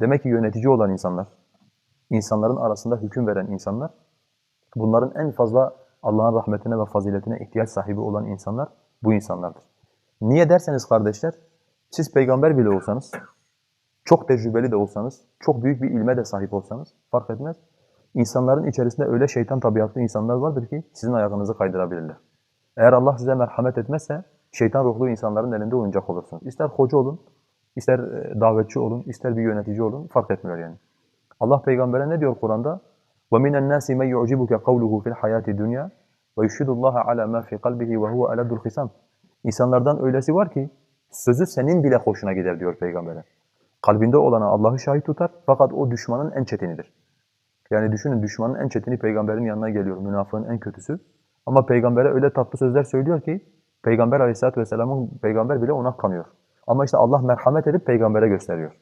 Demek ki yönetici olan insanlar, insanların arasında hüküm veren insanlar, bunların en fazla Allah'ın rahmetine ve faziletine ihtiyaç sahibi olan insanlar bu insanlardır. Niye derseniz kardeşler, siz peygamber bile olsanız, çok tecrübeli de olsanız, çok büyük bir ilme de sahip olsanız fark etmez. İnsanların içerisinde öyle şeytan tabiatlı insanlar vardır ki sizin ayağınızı kaydırabilirler. Eğer Allah size merhamet etmezse şeytan ruhlu insanların elinde oyuncak olursunuz. İster hoca olun, ister e, davetçi olun, ister bir yönetici olun fark etmiyor yani. Allah peygambere ne diyor Kur'an'da? وَمِنَ النَّاسِ مَنْ يُعْجِبُكَ قَوْلُهُ فِي الْحَيَاةِ الدُّنْيَا وَيُشْهِدُ اللّٰهَ عَلَى مَا فِي قَلْبِهِ وَهُوَ أَلَدُّ الْخِسَامِ İnsanlardan öylesi var ki sözü senin bile hoşuna gider diyor peygambere. Kalbinde olana Allah'ı şahit tutar fakat o düşmanın en çetinidir. Yani düşünün düşmanın en çetini peygamberin yanına geliyor, münafığın en kötüsü. Ama peygambere öyle tatlı sözler söylüyor ki peygamber aleyhissalatü vesselamın peygamber bile ona kanıyor. Ama işte Allah merhamet edip peygambere gösteriyor.